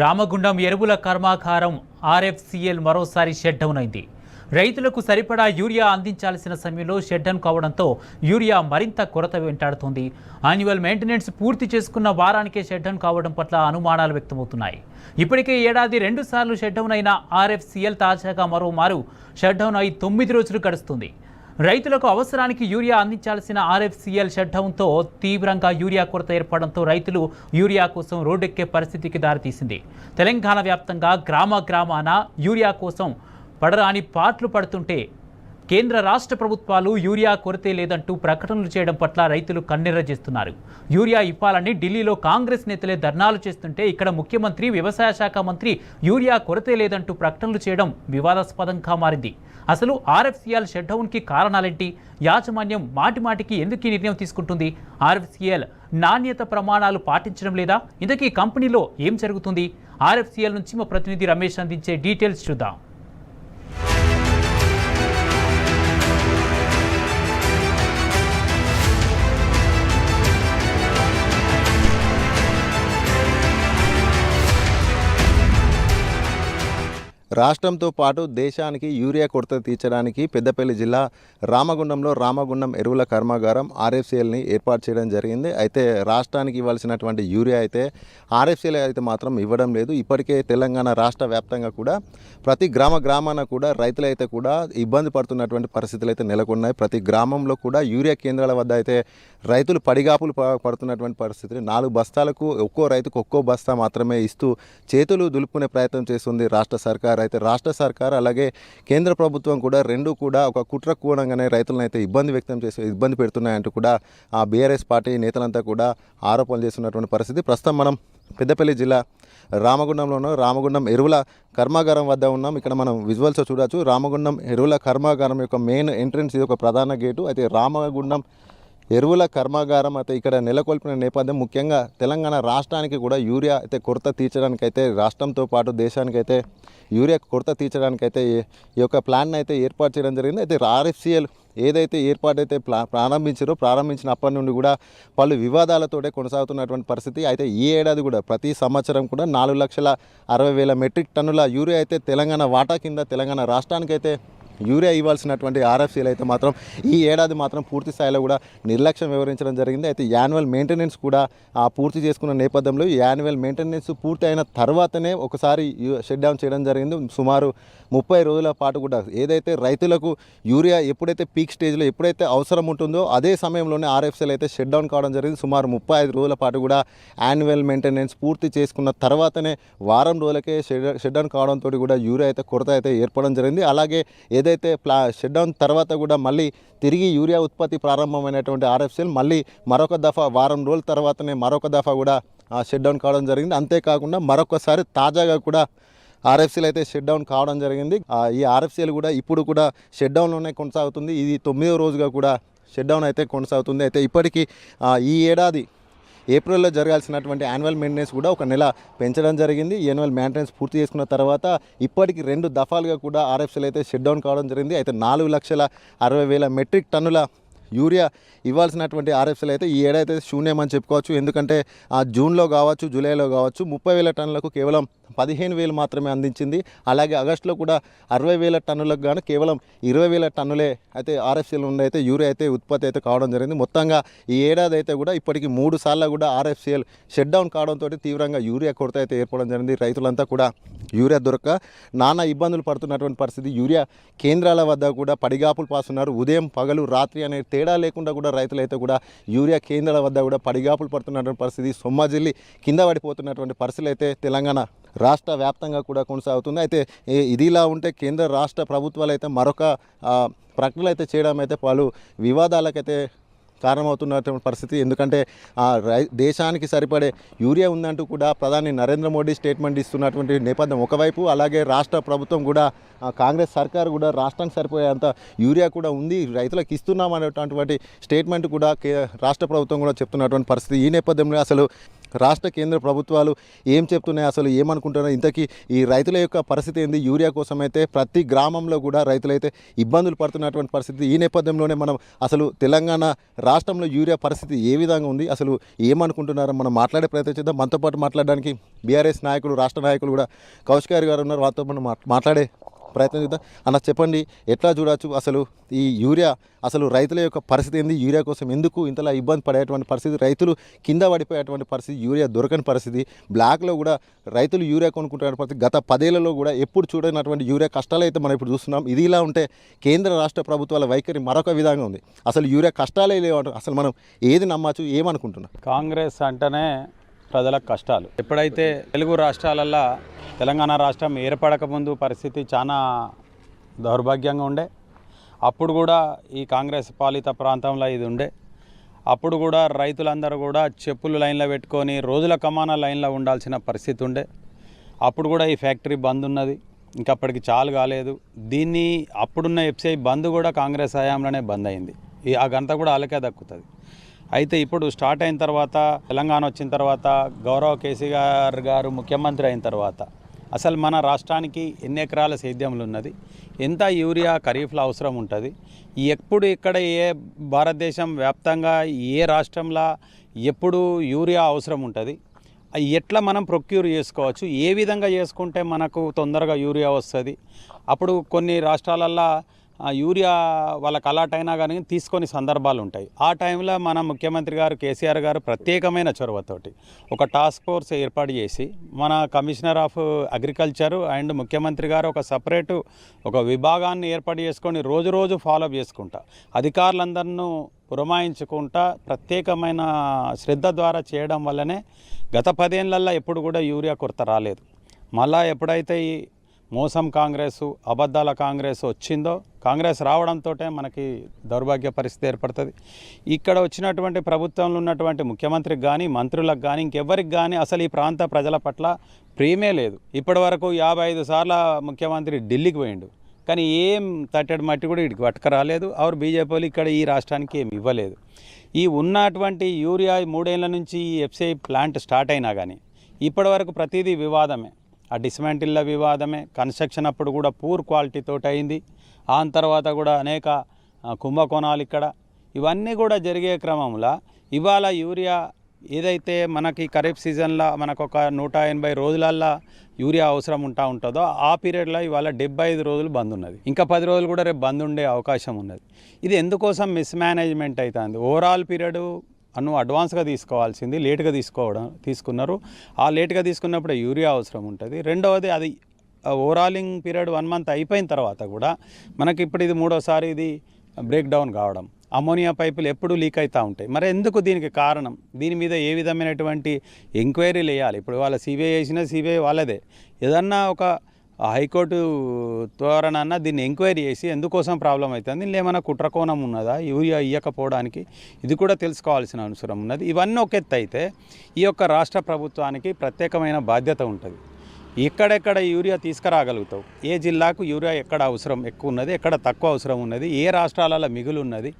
రామగుండం ఎరువుల కర్మాగారం ఆర్ఎఫ్సిఎల్ మరోసారి షట్ డౌన్ అయింది. రైతులకు సరిపడా యూరియా అందించాల్సిన సమయంలో షట్ డౌన్ కావడంతో యూరియా మరింత కొరత వెంటాడుతోంది. యాన్యువల్ మెయింటెనెన్స్ పూర్తి చేసుకున్న వారానికే షట్ డౌన్ కావడం పట్ల అనుమానాలు వ్యక్తమవుతున్నాయి. ఇప్పటికే ఏడాది రెండు సార్లు షట్ డౌన్ అయిన ఆర్ఎఫ్సిఎల్ తాజాగా మరోమారు షట్ డౌన్ అయి తొమ్మిది రోజులు గడుస్తుంది. రైతులకు అవసరానికి యూరియా అందించాల్సిన ఆర్ఎఫ్సిఎల్ షట్డౌన్తో తీవ్రంగా యూరియా కొరత ఏర్పడంతో రైతులు యూరియా కోసం రోడ్డెక్కే పరిస్థితికి దారితీసింది. తెలంగాణ వ్యాప్తంగా గ్రామ గ్రామాన యూరియా కోసం పడరాని పాట్లు పడుతుంటే కేంద్ర రాష్ట్ర ప్రభుత్వాలు యూరియా కొరతే లేదంటూ ప్రకటనలు చేయడం పట్ల రైతులు కన్నెర్ర చేస్తున్నారు. యూరియా ఇవ్వాలని ఢిల్లీలో కాంగ్రెస్ నేతలే ధర్నాలు చేస్తుంటే ఇక్కడ ముఖ్యమంత్రి వ్యవసాయ శాఖ మంత్రి యూరియా కొరతే లేదంటూ ప్రకటనలు చేయడం వివాదాస్పదంగా మారింది. అసలు ఆర్ఎఫ్సిఎల్ షట్డౌన్కి కారణాలేంటి? యాజమాన్యం మాటిమాటికి ఎందుకు ఈ నిర్ణయం తీసుకుంటుంది? ఆర్ఎఫ్సిఎల్ నాణ్యత ప్రమాణాలు పాటించడం లేదా? ఇంతకీ కంపెనీలో ఏం జరుగుతుంది? ఆర్ఎఫ్సిఎల్ నుంచి మా ప్రతినిధి రమేష్ అందించే డీటెయిల్స్ చూద్దాం. రాష్ట్రంతో పాటు దేశానికి యూరియా కొరత తీర్చడానికి పెద్దపల్లి జిల్లా రామగుండంలో రామగుండం ఎరువుల కర్మాగారం ఆర్ఎఫ్సిఎల్ని ఏర్పాటు చేయడం జరిగింది. అయితే రాష్ట్రానికి ఇవ్వాల్సినటువంటి యూరియా అయితే ఆర్ఎఫ్సిఎల్ అయితే మాత్రం ఇవ్వడం లేదు. ఇప్పటికే తెలంగాణ రాష్ట్ర వ్యాప్తంగా కూడా ప్రతి గ్రామ గ్రామాన కూడా రైతులైతే కూడా ఇబ్బంది పడుతున్నటువంటి పరిస్థితులు అయితే నెలకొన్నాయి. ప్రతి గ్రామంలో కూడా యూరియా కేంద్రాల వద్ద అయితే రైతులు పడిగాపులు పడుతున్నటువంటి పరిస్థితులు. నాలుగు బస్తాలకు ఒక్కో రైతుకు ఒక్కో బస్తా మాత్రమే ఇస్తూ చేతులు దులుపుకునే ప్రయత్నం చేస్తుంది రాష్ట్ర సర్కార్. అయితే రాష్ట్ర సర్కార్ అలాగే కేంద్ర ప్రభుత్వం కూడా రెండు కూడా ఒక కుట్ర కూడంగానే రైతులను అయితే ఇబ్బంది వ్యక్తం చేసి ఇబ్బంది పెడుతున్నాయంటూ కూడా ఆ బీఆర్ఎస్ పార్టీ నేతలంతా కూడా ఆరోపణలు చేస్తున్నటువంటి పరిస్థితి. ప్రస్తుతం మనం పెద్దపల్లి జిల్లా రామగుండంలోనూ రామగుండం ఎరువుల కర్మాగారం వద్ద ఉన్నాం. ఇక్కడ మనం విజువల్స్ చూడొచ్చు. రామగుండం ఎరువుల కర్మాగారం యొక్క మెయిన్ ఎంట్రన్స్ ఇది ఒక ప్రధాన గేటు. అయితే రామగుండం ఎరువుల కర్మాగారం అయితే ఇక్కడ నెలకొల్పిన నేపథ్యం. ముఖ్యంగా తెలంగాణ రాష్ట్రానికి కూడా యూరియా అయితే కొరత తీర్చడానికైతే రాష్ట్రంతో పాటు దేశానికైతే యూరియా కొరత తీర్చడానికైతే ఈ- యొక్క ప్లాన్ అయితే ఏర్పాటు చేయడం జరిగింది. అయితే ఆర్ఎఫ్సిఎల్ ఏదైతే ఏర్పాటైతే ప్లా ప్రారంభించారో ప్రారంభించినప్పటి నుండి కూడా పలు వివాదాలతోటే కొనసాగుతున్నటువంటి పరిస్థితి. అయితే ఈ ఏడాది కూడా ప్రతి సంవత్సరం కూడా నాలుగు లక్షల అరవై వేల మెట్రిక్ టన్నుల యూరియా అయితే తెలంగాణ వాటా కింద తెలంగాణ రాష్ట్రానికైతే యూరియా ఇవ్వాల్సినటువంటి ఆర్ఎఫ్సీలు అయితే మాత్రం ఈ ఏడాది మాత్రం పూర్తి స్థాయిలో కూడా నిర్లక్ష్యం వివరించడం జరిగింది. అయితే యాన్యువల్ మెయింటెనెన్స్ కూడా ఆ, పూర్తి చేసుకున్న నేపథ్యంలో ఈ యాన్యువల్ మెయింటెనెన్స్ పూర్తి అయిన తర్వాతనే ఒకసారి షట్ డౌన్ చేయడం జరిగింది. సుమారు ముప్పై రోజుల పాటు కూడా ఏదైతే రైతులకు యూరియా ఎప్పుడైతే పీక్ స్టేజ్లో ఎప్పుడైతే అవసరం ఉంటుందో అదే సమయంలోనే ఆర్ఎఫ్సీలు అయితే షట్ డౌన్ కావడం జరిగింది. సుమారు ముప్పై ఐదు రోజుల పాటు కూడా యాన్యువల్ మెయింటెనెన్స్ పూర్తి చేసుకున్న తర్వాతనే వారం రోజులకే షెడ్ షట్ డౌన్ కావడంతో కూడా యూరియా అయితే కొరత అయితే ఏర్పడడం జరిగింది. అలాగే ఏదైతే ప్లా షట్డౌన్ తర్వాత కూడా మళ్ళీ తిరిగి యూరియా ఉత్పత్తి ప్రారంభమైనటువంటి ఆర్ఎఫ్సీలు మళ్ళీ మరొక దఫా వారం రోజుల తర్వాతనే మరొక దఫా కూడా షట్డౌన్ కావడం జరిగింది. అంతేకాకుండా మరొకసారి తాజాగా కూడా ఆర్ఎఫ్సీలు అయితే షట్ డౌన్ కావడం జరిగింది. ఈ ఆర్ఎఫ్సీలు కూడా ఇప్పుడు కూడా షట్ డౌన్లోనే కొనసాగుతుంది. ఇది తొమ్మిదో రోజుగా కూడా షట్ డౌన్ అయితే కొనసాగుతుంది. అయితే ఇప్పటికీ ఈ ఏడాది ఏప్రిల్లో జరగాల్సినటువంటి యాన్యువల్ మెయింటెనెన్స్ కూడా ఒక నెల పెంచడం జరిగింది. యాన్యువల్ మెయింటెనెన్స్ పూర్తి చేసుకున్న తర్వాత ఇప్పటికి రెండు దఫాలుగా కూడా ఆర్ఎఫ్సీలు అయితే షెడ్డౌన్ డౌన్ కావడం జరిగింది. అయితే నాలుగు లక్షల అరవై వేల మెట్రిక్ టన్నుల యూరియా ఇవ్వాల్సినటువంటి ఆర్ఎఫ్సీలు అయితే ఈ ఏడైతే శూన్యమని చెప్పుకోవచ్చు. ఎందుకంటే ఆ జూన్లో కావచ్చు జూలైలో కావచ్చు ముప్పై వేల టన్నులకు కేవలం పదిహేను వేలు మాత్రమే అందించింది. అలాగే ఆగస్టులో కూడా అరవై వేల టన్నులకు గాను కేవలం ఇరవై వేల టన్నులే అయితే ఆర్ఎఫ్సీల నుండి అయితే యూరియా అయితే ఉత్పత్తి అయితే కావడం జరిగింది. మొత్తంగా ఈ ఏడాది అయితే కూడా ఇప్పటికి మూడు సార్లు కూడా ఆర్ఎఫ్సీఎల్ షట్ డౌన్ కావడంతో తీవ్రంగా యూరియా కొరత అయితే ఏర్పడడం జరిగింది. రైతులంతా కూడా యూరియా దొరక నానా ఇబ్బందులు పడుతున్నటువంటి పరిస్థితి. యూరియా కేంద్రాల వద్ద కూడా పడిగాపులు పాస్తున్నారు. ఉదయం పగలు రాత్రి అనే తేడా లేకుండా కూడా రైతులైతే కూడా యూరియా కేంద్రాల వద్ద కూడా పడిగాపులు పడుతున్నటువంటి పరిస్థితి. సొమ్మజిల్లి కింద పడిపోతున్నటువంటి పరిస్థితులు అయితే తెలంగాణ రాష్ట్ర వ్యాప్తంగా కూడా కొనసాగుతుంది. అయితే ఇది ఇదిలా ఉంటే కేంద్ర రాష్ట్ర ప్రభుత్వాలు అయితే మరొక ప్రకటనలు అయితే చేయడం అయితే పలు వివాదాలకైతే కారణమవుతున్నటువంటి పరిస్థితి. ఎందుకంటే ఆ రై దేశానికి సరిపడే యూరియా ఉందంటూ కూడా ప్రధాని నరేంద్ర మోడీ స్టేట్మెంట్ ఇస్తున్నటువంటి నేపథ్యం ఒకవైపు అలాగే రాష్ట్ర ప్రభుత్వం కూడా కాంగ్రెస్ సర్కార్ కూడా రాష్ట్రానికి సరిపోయేంత యూరియా కూడా ఉంది రైతులకు ఇస్తున్నాం అనేటువంటి స్టేట్మెంట్ కూడా కే రాష్ట్ర ప్రభుత్వం కూడా చెప్తున్నటువంటి పరిస్థితి. ఈ నేపథ్యంలో అసలు రాష్ట్ర కేంద్ర ప్రభుత్వాలు ఏం చెప్తున్నాయి అసలు ఏమనుకుంటున్నాయి ఇంతకీ ఈ రైతుల యొక్క పరిస్థితి ఏంది? యూరియా కోసం అయితే ప్రతి గ్రామంలో కూడా రైతులైతే ఇబ్బందులు పడుతున్నటువంటి పరిస్థితి. ఈ నేపథ్యంలోనే మనం అసలు తెలంగాణ రాష్ట్రంలో యూరియా పరిస్థితి ఏ విధంగా ఉంది? అసలు ఏమనుకుంటున్నారో మనం మాట్లాడే ప్రయత్నం చేద్దాం. మనతో పాటు మాట్లాడడానికి బీఆర్ఎస్ నాయకులు రాష్ట్ర నాయకులు కూడా. కౌశికారి గారు ఉన్నారు. వారితో మనం మాట్లాడే ప్రయత్నం చేద్దాం. అన్న చెప్పండి ఎట్లా చూడవచ్చు అసలు ఈ యూరియా అసలు రైతుల యొక్క పరిస్థితి ఏంది? యూరియా కోసం ఎందుకు ఇంతలా ఇబ్బంది పడేటువంటి పరిస్థితి? రైతులు కింద పడిపోయేటువంటి పరిస్థితి యూరియా దొరకని పరిస్థితి. బ్లాక్లో కూడా రైతులు యూరియా కొనుక్కుంటున్న పరిస్థితి. గత పదేళ్ళలో కూడా ఎప్పుడు చూడనటువంటి యూరియా కష్టాలు అయితే మనం ఇప్పుడు చూస్తున్నాం. ఇది ఇలా ఉంటే కేంద్ర రాష్ట్ర ప్రభుత్వాల వైఖరి మరొక విధంగా ఉంది. అసలు యూరియా కష్టాలే లేవు అసలు మనం ఏది నమ్మచ్చు ఏమనుకుంటున్నాం? కాంగ్రెస్ అంటేనే ప్రజల కష్టాలు. ఎప్పుడైతే తెలుగు రాష్ట్రాలల్లో తెలంగాణ రాష్ట్రం ఏర్పడకముందు పరిస్థితి చాలా దౌర్భాగ్యంగా ఉండే అప్పుడు కూడా ఈ కాంగ్రెస్ పాలిత ప్రాంతంలో ఇది ఉండే అప్పుడు కూడా రైతులందరూ కూడా చెప్పులు లైన్లో పెట్టుకొని రోజుల కమాన లైన్లో ఉండాల్సిన పరిస్థితి ఉండే అప్పుడు కూడా ఈ ఫ్యాక్టరీ బంద్ ఉన్నది. ఇంకా అప్పటికి చాలు కాలేదు. దీన్ని అప్పుడున్న ఎఫ్సిఐ బంద్ కూడా కాంగ్రెస్ హయాంలోనే బంద్ అయింది. ఈ ఆ ఘనత కూడా వాళ్ళకే దక్కుతుంది. అయితే ఇప్పుడు స్టార్ట్ అయిన తర్వాత తెలంగాణ వచ్చిన తర్వాత గౌరవ కేసీఆర్ గారు ముఖ్యమంత్రి అయిన తర్వాత అసలు మన రాష్ట్రానికి ఎన్ని ఎకరాల సేద్యములు ఉన్నది? ఎంత యూరియా ఖరీఫ్లో అవసరం ఉంటుంది? ఎప్పుడు ఇక్కడ ఏ భారతదేశం వ్యాప్తంగా ఏ రాష్ట్రంలో ఎప్పుడు యూరియా అవసరం ఉంటుంది? అవి ఎట్లా మనం ప్రొక్యూర్ చేసుకోవచ్చు? ఏ విధంగా చేసుకుంటే మనకు తొందరగా యూరియా వస్తుంది? అప్పుడు కొన్ని రాష్ట్రాలల్లో యూరియా వాళ్ళకి అలాట్ అయినా కానీ తీసుకొని సందర్భాలు ఉంటాయి. ఆ టైంలో మన ముఖ్యమంత్రి గారు కేసీఆర్ గారు ప్రత్యేకమైన చొరవతోటి ఒక టాస్క్ ఫోర్స్ ఏర్పాటు చేసి మన కమిషనర్ ఆఫ్ అగ్రికల్చర్ అండ్ ముఖ్యమంత్రి గారు ఒక సపరేటు ఒక విభాగాన్ని ఏర్పాటు చేసుకొని రోజు రోజు ఫాలోఅప్ చేసుకుంటా. అధికారులందరినూ పురమాయించుకుంటా ప్రత్యేకమైన శ్రద్ధ ద్వారా చేయడం వల్లనే గత పదేళ్ళల్లో ఎప్పుడు కూడా యూరియా కొరత రాలేదు. మళ్ళా ఎప్పుడైతే ఈ మోసం కాంగ్రెస్ అబద్ధాల కాంగ్రెస్ వచ్చిందో కాంగ్రెస్ రావడంతో మనకి దౌర్భాగ్య పరిస్థితి ఏర్పడుతుంది. ఇక్కడ వచ్చినటువంటి ప్రభుత్వంలో ఉన్నటువంటి ముఖ్యమంత్రికి కానీ మంత్రులకు కానీ ఇంకెవరికి కానీ అసలు ఈ ప్రాంత ప్రజల పట్ల ప్రేమే లేదు. ఇప్పటి వరకు యాభై ఐదు సార్ల ముఖ్యమంత్రి ఢిల్లీకి పోయిండు. కానీ ఏం తట్టడి మట్టి కూడా ఇక్కడికి పట్టుకు రాలేదు ఆరు బీజేపీలు ఇక్కడ ఈ రాష్ట్రానికి ఏం ఇవ్వలేదు. ఈ ఉన్నటువంటి యూరియా మూడేళ్ళ నుంచి ఈ ఎఫ్సిఐ ప్లాంట్ స్టార్ట్ అయినా కానీ ఇప్పటి వరకు ప్రతిదీ వివాదమే. ఆ డిస్మాంటిల్ల వివాదమే. కన్స్ట్రక్షన్ అప్పుడు కూడా పూర్ క్వాలిటీ తోటి అయింది. ఆ తర్వాత కూడా అనేక కుంభకోణాలు ఇక్కడ. ఇవన్నీ కూడా జరిగే క్రమంలో ఇవాళ యూరియా ఏదైతే మనకి ఖరీఫ్ సీజన్లో మనకు ఒక నూట ఎనభై రోజులల్లో యూరియా అవసరం ఉంటా ఉంటుందో ఆ పీరియడ్లో ఇవాళ డెబ్బై ఐదు రోజులు బంద్ ఉన్నది. ఇంకా పది రోజులు కూడా రేపు బంద్ ఉండే అవకాశం ఉన్నది. ఇది ఎందుకోసం మిస్మేనేజ్మెంట్ అవుతుంది ఓవరాల్ పీరియడ్ అను అడ్వాన్స్గా తీసుకోవాల్సింది లేట్గా తీసుకోవడం తీసుకున్నారు. ఆ లేట్గా తీసుకున్నప్పుడు యూరియా అవసరం ఉంటుంది. రెండవది అది ఓవరాలింగ్ పీరియడ్ వన్ మంత్ అయిపోయిన తర్వాత కూడా మనకి ఇప్పుడు ఇది మూడోసారి ఇది బ్రేక్ డౌన్ కావడం. అమోనియా పైపులు ఎప్పుడు లీక్ అవుతూ ఉంటాయి. మరి ఎందుకు దీనికి కారణం? దీని మీద ఏ విధమైనటువంటి ఎంక్వైరీలు వేయాలి ఇప్పుడు వాళ్ళ సిబిఐ వేసినా సిబిఐ వాళ్ళదే. ఏదన్నా ఒక హైకోర్టు ద్వారానన్నా దీన్ని ఎంక్వైరీ చేసి ఎందుకోసం ప్రాబ్లం అవుతుంది దీనిలో ఏమైనా కుట్రకోణం ఉన్నదా? యూరియా ఇవ్వకపోవడానికి ఇది కూడా తెలుసుకోవాల్సిన అవసరం ఉన్నది. ఇవన్నీ ఒక ఎత్తు అయితే ఈ యొక్క రాష్ట్ర ప్రభుత్వానికి ప్రత్యేకమైన బాధ్యత ఉంటుంది. ఎక్కడెక్కడ యూరియా తీసుకురాగలుగుతావు? ఏ జిల్లాకు యూరియా ఎక్కడ అవసరం ఎక్కువ ఉన్నది ఎక్కడ తక్కువ అవసరం ఉన్నది ఏ రాష్ట్రాలలో మిగులు ఉన్నది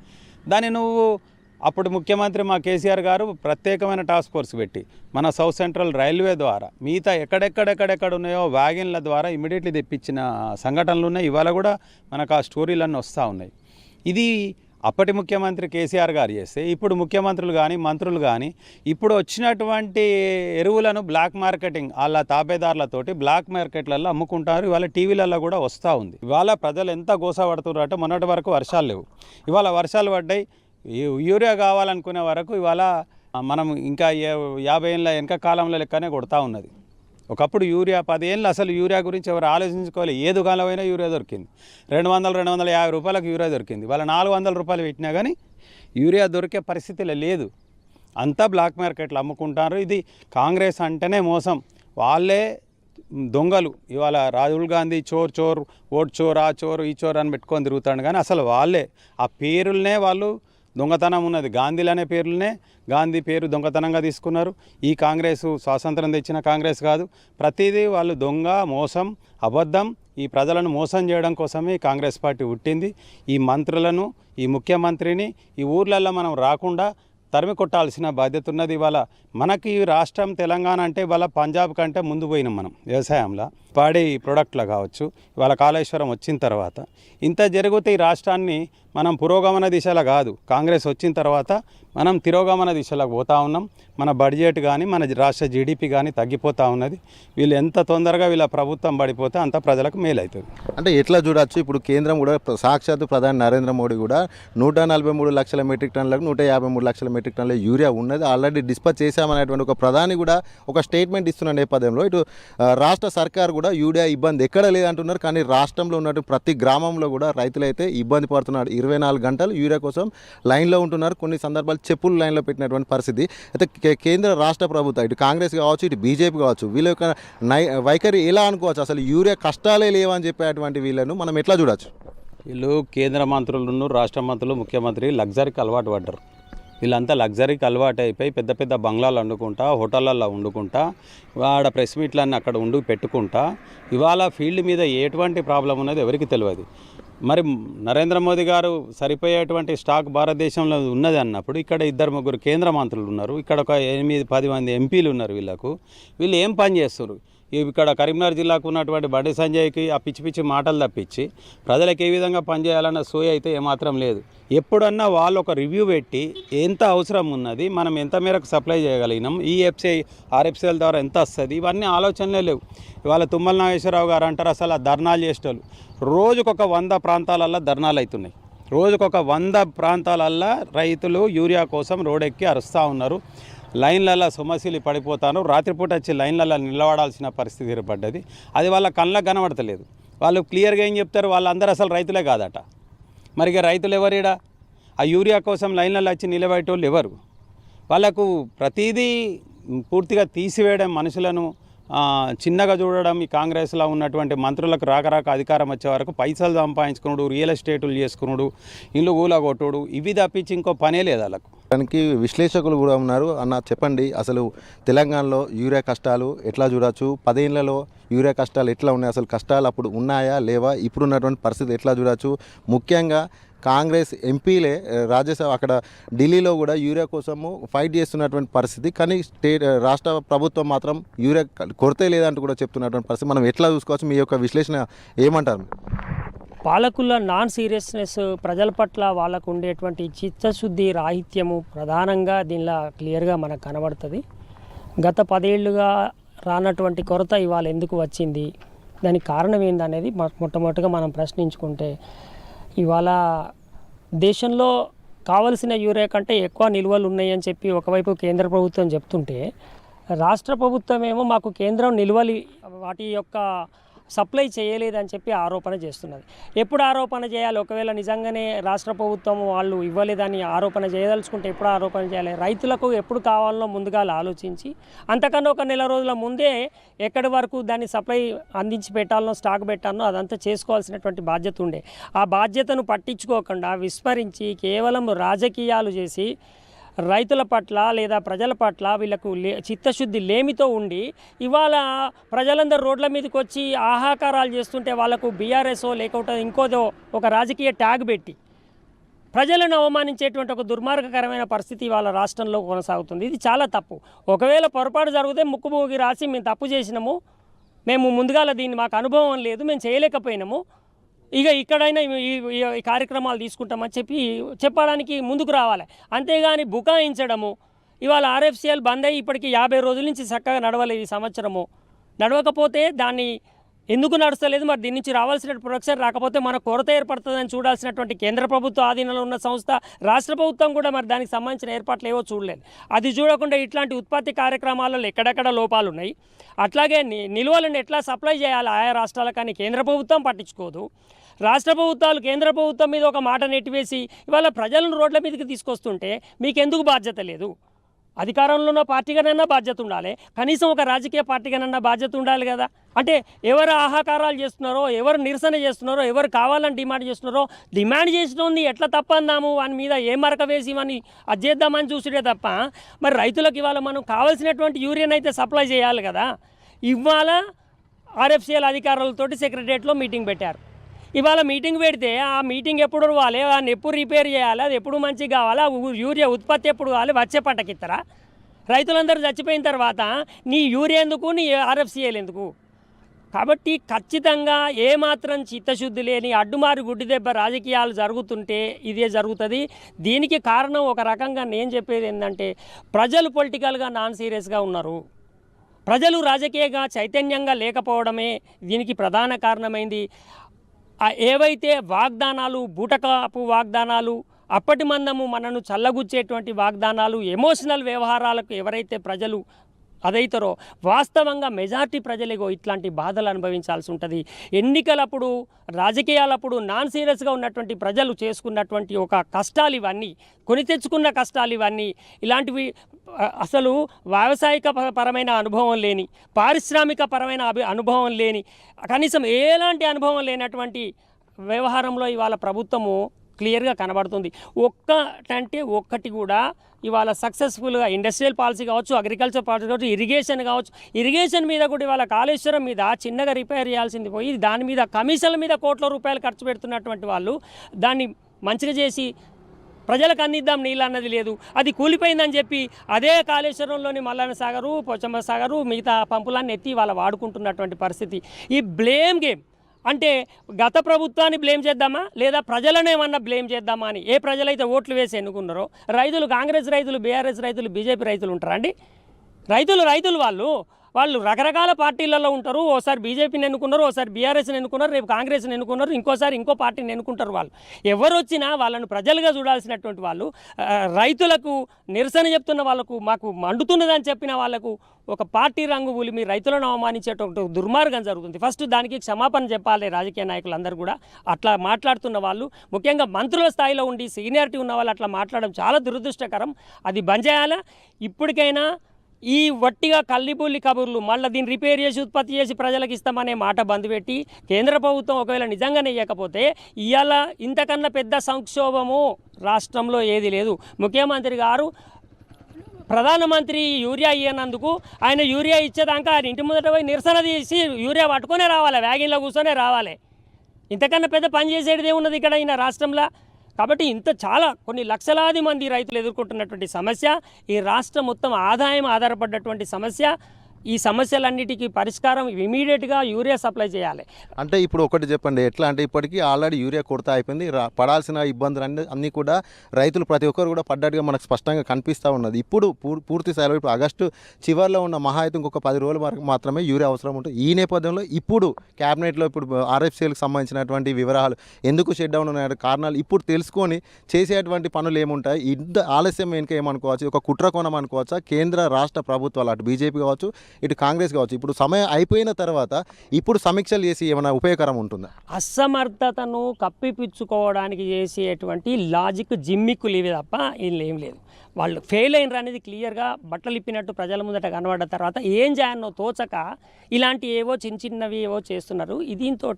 దాన్ని నువ్వు అప్పుడు ముఖ్యమంత్రి మా కేసీఆర్ గారు ప్రత్యేకమైన టాస్క్ ఫోర్స్ పెట్టి మన సౌత్ సెంట్రల్ రైల్వే ద్వారా మిగతా ఎక్కడెక్కడెక్కడెక్కడ ఉన్నాయో వ్యాగన్ల ద్వారా ఇమీడియట్లీ తెప్పించిన సంఘటనలు ఉన్నాయి. ఇవాళ కూడా మనకు ఆ స్టోరీలన్నీ వస్తూ ఉన్నాయి. ఇది అప్పటి ముఖ్యమంత్రి కేసీఆర్ గారు చేస్తే ఇప్పుడు ముఖ్యమంత్రులు కానీ మంత్రులు కానీ ఇప్పుడు వచ్చినటువంటి ఎరువులను బ్లాక్ మార్కెటింగ్ వాళ్ళ తాపేదారులతోటి బ్లాక్ మార్కెట్లలో అమ్ముకుంటారు. ఇవాళ టీవీలలో కూడా వస్తూ ఉంది. ఇవాళ ప్రజలు ఎంత గోసపడుతున్నారు అంటే మొన్నటి వరకు వర్షాలు లేవు. ఇవాళ వర్షాలు పడ్డాయి. యూరియా కావాలనుకునే వరకు ఇవాళ మనం ఇంకా ఏ- యాభై ఏళ్ళ వెనక కాలంలో లెక్కనే కొడతా ఉన్నది. ఒకప్పుడు యూరియా పదేళ్ళు అసలు యూరియా గురించి ఎవరు ఆలోచించుకోవాలి ఏ దుకాణంలో అయినా యూరియా దొరికింది. రెండు వందలు రెండు వందల యాభై రూపాయలకు యూరియా దొరికింది. వాళ్ళ నాలుగు వందల రూపాయలు పెట్టినా కానీ యూరియా దొరికే పరిస్థితిలో లేదు. అంతా బ్లాక్ మార్కెట్లో అమ్ముకుంటారు. ఇది కాంగ్రెస్ అంటేనే మోసం. వాళ్ళే దొంగలు. ఇవాళ రాహుల్ గాంధీ చోర్ చోర్ ఓట్ చోర్ ఆ చోర్ ఈ చోర్ అని పెట్టుకొని తిరుగుతాడు. కానీ అసలు వాళ్ళే. ఆ పేరులనే వాళ్ళు దొంగతనం ఉన్నది. గాంధీలు అనే పేర్లనే గాంధీ పేరు దొంగతనంగా తీసుకున్నారు. ఈ కాంగ్రెస్ స్వాతంత్రం తెచ్చిన కాంగ్రెస్ కాదు. ప్రతిదీ వాళ్ళు దొంగ మోసం అబద్ధం ఈ ప్రజలను మోసం చేయడం కోసమే కాంగ్రెస్ పార్టీ పుట్టింది. ఈ మంత్రులను ఈ ముఖ్యమంత్రిని ఈ ఊర్లలో మనం రాకుండా తరిమి కొట్టాల్సిన బాధ్యత ఉన్నది ఇవాళ మనకి ఈ రాష్ట్రం తెలంగాణ అంటే ఇవాళ పంజాబ్ కంటే ముందు పోయినాం మనం వ్యవసాయంలో. పాడి ప్రొడక్ట్లో కావచ్చు ఇవాళ కాళేశ్వరం వచ్చిన తర్వాత. ఇంత జరిగితే ఈ రాష్ట్రాన్ని మనం పురోగమన దిశలో కాదు. కాంగ్రెస్ వచ్చిన తర్వాత మనం తిరోగమన దిశలోకి పోతా ఉన్నాం. మన బడ్జెట్ కానీ మన రాష్ట్ర జీడిపి కానీ తగ్గిపోతూ ఉన్నది. వీళ్ళు ఎంత తొందరగా వీళ్ళ ప్రభుత్వం పడిపోతే అంత ప్రజలకు మేలు అవుతుంది అంటే ఎట్లా చూడొచ్చు? ఇప్పుడు కేంద్రం కూడా సాక్షాత్తు ప్రధాని నరేంద్ర మోడీ కూడా నూట నలభై మూడు లక్షల మెట్రిక్ టన్నులకు నూట యాభై మూడు లక్షల మెట్రిక్ టన్నుల యూరియా ఉన్నది. ఆల్రెడీ డిస్పాచ్ చేశామనేటువంటి ఒక ప్రధాని కూడా ఒక స్టేట్మెంట్ ఇస్తున్న నేపథ్యంలో ఇటు రాష్ట్ర సర్కార్ కూడా యూరియా ఇబ్బంది ఎక్కడ లేదంటున్నారు. కానీ రాష్ట్రంలో ఉన్నటువంటి ప్రతి గ్రామంలో కూడా రైతులైతే ఇబ్బంది పడుతున్నారు. ఇరవై నాలుగు గంటలు యూరియా కోసం లైన్లో ఉంటున్నారు. కొన్ని సందర్భాలు చెప్పులు లైన్లో పెట్టినటువంటి పరిస్థితి. అయితే కేంద్ర రాష్ట్ర ప్రభుత్వం ఇటు కాంగ్రెస్ కావచ్చు ఇటు బీజేపీ కావచ్చు వీళ్ళ యొక్క నై వైఖరి ఎలా అనుకోవచ్చు? అసలు యూరియా కష్టాలే లేవని చెప్పేటువంటి వీళ్ళను మనం ఎట్లా చూడవచ్చు వీళ్ళు కేంద్ర మంత్రులను రాష్ట్ర మంత్రులు ముఖ్యమంత్రి లగ్జరీకి అలవాటు పడ్డారు. వీళ్ళంతా లగ్జరీకి అలవాటు అయిపోయి పెద్ద పెద్ద బంగ్లాలు వండుకుంటా హోటళ్ళల్లో వండుకుంటా ఆడ ప్రెస్ మీట్లన్నీ అక్కడ ఉండి పెట్టుకుంటా ఇవాళ ఫీల్డ్ మీద ఎటువంటి ప్రాబ్లం ఉన్నది ఎవరికి తెలియదు. మరి నరేంద్ర మోదీ గారు సరిపోయేటువంటి స్టాక్ భారతదేశంలో ఉన్నది అన్నప్పుడు ఇక్కడ ఇద్దరు ముగ్గురు కేంద్ర మంత్రులు ఉన్నారు. ఇక్కడ ఒక ఎనిమిది పది మంది ఎంపీలు ఉన్నారు వీళ్ళకు. వీళ్ళు ఏం పని చేస్తారు ఇక్కడ కరీంనగర్ జిల్లాకు ఉన్నటువంటి బండి సంజయ్కి ఆ పిచ్చి పిచ్చి మాటలు తప్పించి ప్రజలకు ఏ విధంగా పనిచేయాలన్న సోయ అయితే ఏమాత్రం లేదు. ఎప్పుడన్నా వాళ్ళు ఒక రివ్యూ పెట్టి ఎంత అవసరం ఉన్నది మనం ఎంత మేరకు సప్లై చేయగలిగినాం ఈ ఎఫ్సిఐ ఆర్ఎఫ్సిఎల్ ద్వారా ఎంత వస్తుంది ఇవన్నీ ఆలోచనలే లేవు. ఇవాళ తుమ్మల నాగేశ్వరరావు గారు అంటారు అసలు ఆ ధర్నాలు చేసేటోళ్ళు. రోజుకొక వంద ప్రాంతాలల్లో ధర్నాలు అవుతున్నాయి. రోజుకొక వంద ప్రాంతాలల్లో రైతులు యూరియా కోసం రోడెక్కి అరుస్తూ ఉన్నారు. లైన్లలో సమస్యలు పడిపోతాను. రాత్రిపూట వచ్చి లైన్లలో నిలబడాల్సిన పరిస్థితి ఏర్పడ్డది. అది వాళ్ళ కళ్ళకు కనబడతలేదు. వాళ్ళు క్లియర్గా ఏం చెప్తారు? వాళ్ళందరూ అసలు రైతులే కాదట. మరి ఇక రైతులు ఎవరిడా ఆ యూరియా కోసం లైన్లలో వచ్చి నిలబడేటోళ్ళు ఎవరు? వాళ్ళకు ప్రతిదీ పూర్తిగా తీసివేయడం మనుషులను చిన్నగా చూడడం ఈ కాంగ్రెస్లో ఉన్నటువంటి మంత్రులకు రాక రాక అధికారం వచ్చే వరకు పైసలు సంపాదించుకున్నాడు రియల్ ఎస్టేట్లు చేసుకున్నాడు ఇల్లు కొట్టుడు ఇవి తప్పించి ఇంకో పనే లేదు వాళ్ళకు. దానికి విశ్లేషకులు కూడా ఉన్నారు. అన్న చెప్పండి అసలు తెలంగాణలో యూరియా కష్టాలు ఎట్లా చూడొచ్చు? పదేళ్ళలో యూరియా కష్టాలు ఎట్లా ఉన్నాయి? అసలు కష్టాలు అప్పుడు ఉన్నాయా లేవా? ఇప్పుడు ఉన్నటువంటి పరిస్థితి ఎట్లా చూడొచ్చు? ముఖ్యంగా కాంగ్రెస్ ఎంపీలే రాజ్యసభ అక్కడ ఢిల్లీలో కూడా యూరియా కోసము ఫైట్ చేస్తున్నటువంటి పరిస్థితి. కానీ స్టేట్ రాష్ట్ర ప్రభుత్వం మాత్రం యూరియా కొరతే లేదంటూ కూడా చెప్తున్నటువంటి పరిస్థితి. మనం ఎట్లా చూసుకోవచ్చు? మీ యొక్క విశ్లేషణ ఏమంటారు? పాలకుల నాన్ సీరియస్నెస్ ప్రజల పట్ల వాళ్ళకు ఉండేటువంటి చిత్తశుద్ధి రాహిత్యము ప్రధానంగా దీనిలో క్లియర్గా మనకు కనబడుతుంది. గత పదేళ్ళుగా రానటువంటి కొరత ఇవాళ ఎందుకు వచ్చింది? దానికి కారణం ఏందనేది మొట్టమొదటిగా మనం ప్రశ్నించుకుంటే ఇవాళ దేశంలో కావలసిన యూరియా కంటే ఎక్కువ నిల్వలు ఉన్నాయని చెప్పి ఒకవైపు కేంద్ర ప్రభుత్వం చెప్తుంటే రాష్ట్ర ప్రభుత్వం ఏమో మాకు కేంద్రం నిల్వలు వాటి యొక్క సప్లై చేయలేదని చెప్పి ఆరోపణ చేస్తున్నది. ఎప్పుడు ఆరోపణ చేయాలి? ఒకవేళ నిజంగానే రాష్ట్ర ప్రభుత్వం వాళ్ళు ఇవ్వలేదని ఆరోపణ చేయదలుచుకుంటే ఎప్పుడు ఆరోపణ చేయాలి? రైతులకు ఎప్పుడు కావాలనో ముందుగా ఆలోచించి అంతకన్నా ఒక నెల రోజుల ముందే ఎక్కడి వరకు దాన్ని సప్లై అందించి పెట్టాలనో స్టాక్ పెట్టాలనో అదంతా చేసుకోవాల్సినటువంటి బాధ్యత ఉండే. ఆ బాధ్యతను పట్టించుకోకుండా విస్మరించి కేవలం రాజకీయాలు చేసి రైతుల పట్ల లేదా ప్రజల పట్ల వీళ్ళకు లే చిత్తశుద్ధి లేమితో ఉండి ఇవాళ ప్రజలందరూ రోడ్ల మీదకి వచ్చి ఆహాకారాలు చేస్తుంటే వాళ్ళకు బీఆర్ఎస్ఓ లేకపోతే ఇంకోదో ఒక రాజకీయ ట్యాగ్ పెట్టి ప్రజలను అవమానించేటువంటి ఒక దుర్మార్గకరమైన పరిస్థితి వాళ్ళ రాష్ట్రంలో కొనసాగుతుంది. ఇది చాలా తప్పు. ఒకవేళ పొరపాటు జరిగితే ముక్కుమూగి రాసి మేము తప్పు చేసినాము మేము ముందుగాల దీన్ని మాకు అనుభవం లేదు మేము చేయలేకపోయినాము. ఇక ఇక్కడైనా ఈ- కార్యక్రమాలు తీసుకుంటామని చెప్పి చెప్పడానికి ముందుకు రావాలి. అంతేగాని బుకాయించడము ఇవాళ ఆర్ఎఫ్సిఎల్ బంద్ అయ్యి ఇప్పటికి యాభై రోజుల నుంచి చక్కగా నడవలేదు ఈ సంవత్సరము. నడవకపోతే దాన్ని ఎందుకు నడుస్తలేదు? మరి దీని నుంచి రావాల్సిన ప్రొడక్షన్ రాకపోతే మన కొరత ఏర్పడుతుందని చూడాల్సినటువంటి కేంద్ర ప్రభుత్వ ఆధీనంలో ఉన్న సంస్థ రాష్ట్ర ప్రభుత్వం కూడా మరి దానికి సంబంధించిన ఏర్పాట్లు ఏవో చూడలేదు. అది చూడకుండా ఇట్లాంటి ఉత్పత్తి కార్యక్రమాలలో ఎక్కడెక్కడ లోపాలు ఉన్నాయి? అట్లాగే ని- నిల్వలను ఎట్లా సప్లై చేయాలి? ఆయా రాష్ట్రాలకు కానీ కేంద్ర ప్రభుత్వం పట్టించుకోదు. రాష్ట్ర ప్రభుత్వాలు కేంద్ర ప్రభుత్వం మీద ఒక మాట నెట్టివేసి ఇవాళ ప్రజలను రోడ్ల మీదకి తీసుకొస్తుంటే మీకెందుకు బాధ్యత లేదు? అధికారంలో ఉన్న పార్టీగానన్నా బాధ్యత ఉండాలి. కనీసం ఒక రాజకీయ పార్టీగానన్నా బాధ్యత ఉండాలి కదా. అంటే ఎవరు ఆహాకారాలు చేస్తున్నారో ఎవరు నిరసన చేస్తున్నారో ఎవరు కావాలని డిమాండ్ చేస్తున్నారో డిమాండ్ చేసినోని ఎట్లా తప్పందాము? వాని మీద ఏ మరక వేసి వాని అది చేద్దామని చూసుడే తప్ప మరి రైతులకు ఇవాళ మనం కావాల్సినటువంటి యూరియన్ అయితే సప్లై చేయాలి కదా. ఇవాళ ఆర్ఎఫ్సిఎల్ అధికారులతోటి సెక్రటరియట్లో మీటింగ్ పెట్టారు. ఇవాళ మీటింగ్ పెడితే ఆ మీటింగ్ ఎప్పుడు ఇవ్వాలి దాన్ని ఎప్పుడు రిపేర్ చేయాలి? అది ఎప్పుడు మంచిగా కావాలి? ఆ యూరియా ఉత్పత్తి ఎప్పుడు కావాలి? వచ్చే పంటకి ఇస్తారా? రైతులందరూ చచ్చిపోయిన తర్వాత నీ యూరియా ఎందుకు? నీ ఆర్ఎఫ్సిఎల్ ఎందుకు? కాబట్టి ఖచ్చితంగా ఏమాత్రం చిత్తశుద్ధి లేని అడ్డుమారి గుడ్డి దెబ్బ రాజకీయాలు జరుగుతుంటే ఇదే జరుగుతుంది. దీనికి కారణం ఒక రకంగా నేను చెప్పేది ఏంటంటే ప్రజలు పొలిటికల్గా నాన్ సీరియస్గా ఉన్నారు. ప్రజలు రాజకీయంగా చైతన్యంగా లేకపోవడమే దీనికి ప్రధాన కారణమైంది. ఏవైతే వాగ్దానాలు బూటకాపు వాగ్దానాలు అప్పటి మందము మనను చల్లగుచ్చేటువంటి వాగ్దానాలు ఎమోషనల్ వ్యవహారాలకు ఎవరైతే ప్రజలు అదైతారో. వాస్తవంగా మెజార్టీ ప్రజలేగో ఇట్లాంటి బాధలు అనుభవించాల్సి ఉంటుంది. ఎన్నికలప్పుడు రాజకీయాలప్పుడు నాన్ సీరియస్గా ఉన్నటువంటి ప్రజలు చేసుకున్నటువంటి ఒక కష్టాలు ఇవన్నీ కొని తెచ్చుకున్న కష్టాలు ఇవన్నీ ఇలాంటివి అసలు వ్యావసాయిక పరమైన అనుభవం లేని పారిశ్రామిక పరమైన అభి అనుభవం లేని కనీసం ఎలాంటి అనుభవం లేనటువంటి వ్యవహారంలో ఇవాళ ప్రభుత్వము క్లియర్గా కనబడుతుంది. ఒక్కటంటే ఒక్కటి కూడా ఇవాళ సక్సెస్ఫుల్గా ఇండస్ట్రియల్ పాలసీ కావచ్చు అగ్రికల్చర్ పాలసీ కావచ్చు ఇరిగేషన్ కావచ్చు ఇరిగేషన్ మీద కూడా ఇవాళ కాళేశ్వరం మీద చిన్నగా రిపేర్ చేయాల్సింది పోయి దాని మీద కమిషన్ల మీద కోట్ల రూపాయలు ఖర్చు పెడుతున్నటువంటి వాళ్ళు దాన్ని మంచిగా చేసి ప్రజలకు అందిద్దాం నీళ్ళు అన్నది లేదు. అది కూలిపోయిందని చెప్పి అదే కాళేశ్వరంలోని మల్లన్న సాగరు పోచమ్మ సాగరు మిగతా పంపులన్నీ ఎత్తి వాళ్ళ వాడుకుంటున్నటువంటి పరిస్థితి. ఈ బ్లేమ్ గేమ్ అంటే గత ప్రభుత్వాన్ని బ్లేమ్ చేద్దామా? లేదా ప్రజలను ఏమన్నా బ్లేమ్ చేద్దామా అని ఏ ప్రజలైతే ఓట్లు వేసి ఎన్నుకున్నారో రైతులు కాంగ్రెస్ రైతులు బీఆర్ఎస్ రైతులు బీజేపీ రైతులు ఉంటారా అండి? రైతులు రైతులు వాళ్ళు వాళ్ళు రకరకాల పార్టీలలో ఉంటారు. ఓసారి బీజేపీని ఎన్నుకున్నారు ఓసారి బీఆర్ఎస్ని ఎన్నుకున్నారు రేపు కాంగ్రెస్ని ఎన్నుకున్నారు ఇంకోసారి ఇంకో పార్టీని ఎన్నుకుంటారు వాళ్ళు. ఎవరు వచ్చినా వాళ్ళను ప్రజలుగా చూడాల్సినటువంటి వాళ్ళు రైతులకు నిరసన చెప్తున్న వాళ్ళకు మాకు మండుతున్నదని చెప్పిన వాళ్ళకు ఒక పార్టీ రంగు ఊలి మీ రైతులను అవమానించేటువంటి దుర్మార్గం జరుగుతుంది. ఫస్ట్ దానికి క్షమాపణ చెప్పాలి రాజకీయ నాయకులందరూ కూడా. అట్లా మాట్లాడుతున్న వాళ్ళు ముఖ్యంగా మంత్రుల స్థాయిలో ఉండి సీనియారిటీ ఉన్న వాళ్ళు అట్లా మాట్లాడడం చాలా దురదృష్టకరం. అది బంద్ చేయాలా ఇప్పటికైనా ఈ వట్టిగా కల్లిబుల్లి కబుర్లు మళ్ళీ దీన్ని రిపేర్ చేసి ఉత్పత్తి చేసి ప్రజలకు ఇస్తామనే మాట బంద్ పెట్టి కేంద్ర ప్రభుత్వం ఒకవేళ నిజంగానే ఇవ్వకపోతే ఇవాళ ఇంతకన్నా పెద్ద సంక్షోభము రాష్ట్రంలో ఏది లేదు. ముఖ్యమంత్రి గారు ప్రధానమంత్రి యూరియా ఇయ్యనందుకు ఆయన యూరియా ఇచ్చేదాకా ఆయన ఇంటి ముందట పోయి నిరసన తీసి యూరియా పట్టుకొనే రావాలి వ్యాగిన్లో కూర్చొనే రావాలి. ఇంతకన్నా పెద్ద పని చేసేది ఏమున్నది ఇక్కడ ఈయన రాష్ట్రంలో? కాబట్టి ఇంత చాలా కొన్ని లక్షలాది మంది రైతులు ఎదుర్కొంటున్నటువంటి సమస్య ఈ రాష్ట్రం మొత్తం ఆదాయం ఆధారపడ్డటువంటి సమస్య. ఈ సమస్యలన్నిటికీ పరిష్కారం ఇమీడియట్గా యూరియా సప్లై చేయాలి. అంటే ఇప్పుడు ఒకటి చెప్పండి ఎట్లా అంటే ఇప్పటికీ ఆల్రెడీ యూరియా కొరత అయిపోయింది పడాల్సిన ఇబ్బందులు అన్ని అన్నీ కూడా రైతులు ప్రతి ఒక్కరు కూడా పడ్డట్టుగా మనకు స్పష్టంగా కనిపిస్తూ ఉన్నది. ఇప్పుడు పూర్- పూర్తి స్థాయిలో ఇప్పుడు ఆగస్టు చివరిలో ఉన్న మహాయుతం ఒక ఇంకొక పది రోజుల వరకు మాత్రమే యూరియా అవసరం ఉంటుంది. ఈ నేపథ్యంలో ఇప్పుడు క్యాబినెట్లో ఇప్పుడు ఆర్ఎఫ్సీలకు సంబంధించినటువంటి వివరాలు ఎందుకు షెడ్ డౌన్ ఉన్న కారణాలు ఇప్పుడు తెలుసుకొని చేసేటువంటి పనులు ఏముంటాయి? ఇంత ఆలస్యం వెనుక ఏమనుకోవచ్చు? ఒక కుట్ర కోణం అనుకోవచ్చా? కేంద్ర రాష్ట్ర ప్రభుత్వాలు అటు బీజేపీ కావచ్చు ఇటు కాంగ్రెస్ కావచ్చు. ఇప్పుడు సమయం అయిపోయిన తర్వాత ఇప్పుడు సమీక్షలు చేసి ఏమైనా ఉపయోగకరం ఉంటుందా? అసమర్థతను కప్పిపుచ్చుకోవడానికి చేసేటువంటి లాజిక్ జిమ్మిక్కులు ఇవి తప్ప ఏం ఏం లేదు. వాళ్ళు ఫెయిల్ అయినరు అనేది క్లియర్గా బట్టలు ఇప్పినట్టు ప్రజల ముందట కనబడ్డ తర్వాత ఏం చేయాలనో తోచక ఇలాంటి ఏవో చిన్న చిన్నవి ఏవో చేస్తున్నారు. దీంతో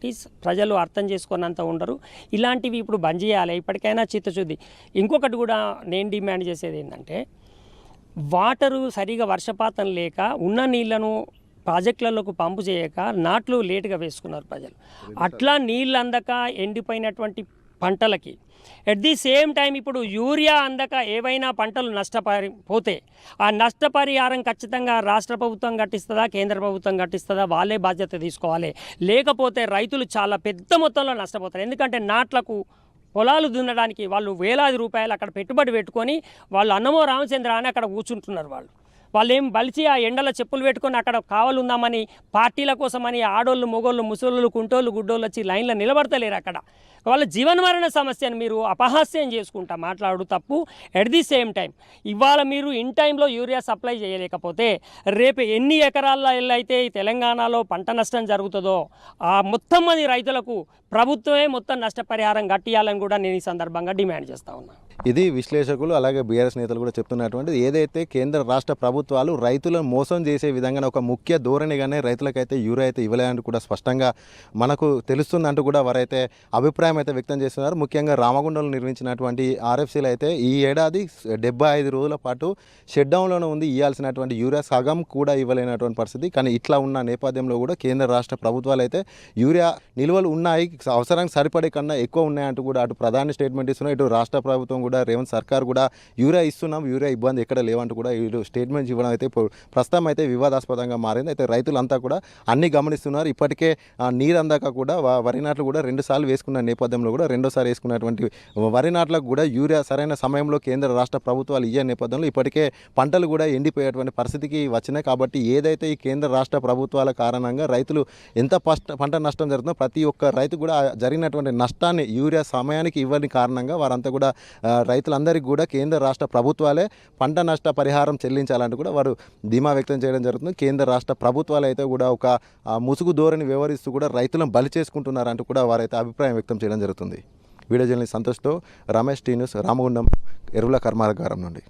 ప్రజలు అర్థం చేసుకున్నంత ఉండరు. ఇలాంటివి ఇప్పుడు బంద్ చేయాలి. ఇప్పటికైనా చిత్తశుద్ధి. ఇంకొకటి కూడా నేను డిమాండ్ చేసేది ఏంటంటే వాటరు సరిగా వర్షపాతం లేక ఉన్న నీళ్ళను ప్రాజెక్టులలోకి పంపు చేయక నాట్లు లేటుగా వేసుకున్నారు ప్రజలు. అట్లా నీళ్ళు అందక ఎండిపోయినటువంటి పంటలకి. ఎట్ ది సేమ్ టైం ఇప్పుడు యూరియా అందక ఏవైనా పంటలు నష్టపరి పోతే ఆ నష్టపరిహారం ఖచ్చితంగా రాష్ట్ర ప్రభుత్వం కట్టిస్తుందా కేంద్ర ప్రభుత్వం కట్టిస్తుందా వాళ్ళే బాధ్యత తీసుకోవాలి. లేకపోతే రైతులు చాలా పెద్ద మొత్తంలో నష్టపోతారు. ఎందుకంటే నాట్లకు పొలాలు దున్నడానికి వాళ్ళు వేలాది రూపాయలు అక్కడ పెట్టుబడి పెట్టుకొని వాళ్ళు అన్నమో రామచంద్ర అని అక్కడ కూర్చుంటున్నారు వాళ్ళు. వాళ్ళు ఏం బలిచి ఆ ఎండల చెప్పులు పెట్టుకొని అక్కడ కావలుందామని పార్టీల కోసమని ఆడోళ్ళు మొగోళ్ళు ముసలోళ్ళు కుంటోళ్ళు గుడ్డోళ్ళు వచ్చి లైన్లో నిలబడతలేరు అక్కడ. వాళ్ళ జీవన మరణ సమస్యను మీరు అపహాస్యం చేసుకుంటా మాట్లాడు తప్పు ఎట్ ది సేమ్ టైం ఇవాళ మీరు ఇన్ టైంలో యూరియా సప్లై చేయలేకపోతే రేపు ఎన్ని ఎకరాల్లో అయితే ఈ తెలంగాణలో పంట నష్టం జరుగుతుందో ఆ మొత్తం మంది రైతులకు ప్రభుత్వమే మొత్తం నష్టపరిహారం కట్టియాలని కూడా నేను ఈ సందర్భంగా డిమాండ్ చేస్తా ఉన్నాను ఇది విశ్లేషకులు అలాగే బీఆర్ఎస్ నేతలు కూడా చెప్తున్నటువంటిది. ఏదైతే కేంద్ర రాష్ట్ర ప్రభుత్వాలు రైతులను మోసం చేసే విధంగా ఒక ముఖ్య ధోరణిగానే రైతులకైతే యూరియా అయితే ఇవ్వలేదని కూడా స్పష్టంగా మనకు తెలుస్తుందంటూ కూడా వారైతే అభిప్రాయం అయితే వ్యక్తం చేస్తున్నారు. ముఖ్యంగా రామగుండంలో నిర్మించినటువంటి ఆర్ఎఫ్సీలు అయితే ఈ ఏడాది డెబ్బై ఐదు రోజుల పాటు షెడ్డౌన్లోనే ఉంది. ఇవ్వాల్సినటువంటి యూరియా సగం కూడా ఇవ్వలేనటువంటి పరిస్థితి. కానీ ఇట్లా ఉన్న నేపథ్యంలో కూడా కేంద్ర రాష్ట్ర ప్రభుత్వాలు అయితే యూరియా నిల్వలు ఉన్నాయి. అవసరానికి సరిపడే కన్నా ఎక్కువ ఉన్నాయంటూ కూడా అటు ప్రధాని స్టేట్మెంట్ ఇస్తున్నాయి. ఇటు రాష్ట్ర ప్రభుత్వం కూడా రేవంత్ సర్కార్ కూడా యూరియా ఇస్తున్నాం యూరియా ఇబ్బంది ఎక్కడ లేవంటూ కూడా వీళ్ళు స్టేట్మెంట్స్ ఇవ్వడం అయితే ప్రస్తుతం అయితే వివాదాస్పదంగా మారింది. అయితే రైతులంతా కూడా అన్ని గమనిస్తున్నారు. ఇప్పటికే నీరు అందాక కూడా వరి నాట్లు కూడా రెండుసార్లు వేసుకున్న నేపథ్యంలో కూడా రెండోసారి వేసుకున్నటువంటి వరి నాట్లకు కూడా యూరియా సరైన సమయంలో కేంద్ర రాష్ట్ర ప్రభుత్వాలు ఇయ్యే నేపథ్యంలో ఇప్పటికే పంటలు కూడా ఎండిపోయేటువంటి పరిస్థితికి వచ్చినాయి. కాబట్టి ఏదైతే ఈ కేంద్ర రాష్ట్ర ప్రభుత్వాల కారణంగా రైతులు ఎంత పంట నష్టం జరుగుతుందో ప్రతి ఒక్క రైతు కూడా జరిగినటువంటి నష్టాన్ని యూరియా సమయానికి ఇవ్వని కారణంగా వారంతా కూడా రైతులందరికీ కూడా కేంద్ర రాష్ట్ర ప్రభుత్వాలే పంట నష్ట పరిహారం చెల్లించాలంటూ కూడా వారు ధీమా వ్యక్తం చేయడం జరుగుతుంది. కేంద్ర రాష్ట్ర ప్రభుత్వాలు అయితే కూడా ఒక ముసుగు ధోరణి వ్యవహరిస్తూ కూడా రైతులను బలి చేసుకుంటున్నారంటూ కూడా వారైతే అభిప్రాయం వ్యక్తం చేయడం జరుగుతుంది. వీడియో జర్నలిస్ట్ సంతోష్తో రమేష్ టీ న్యూస్ రామగుండం ఎరువుల కర్మాగారం నుండి.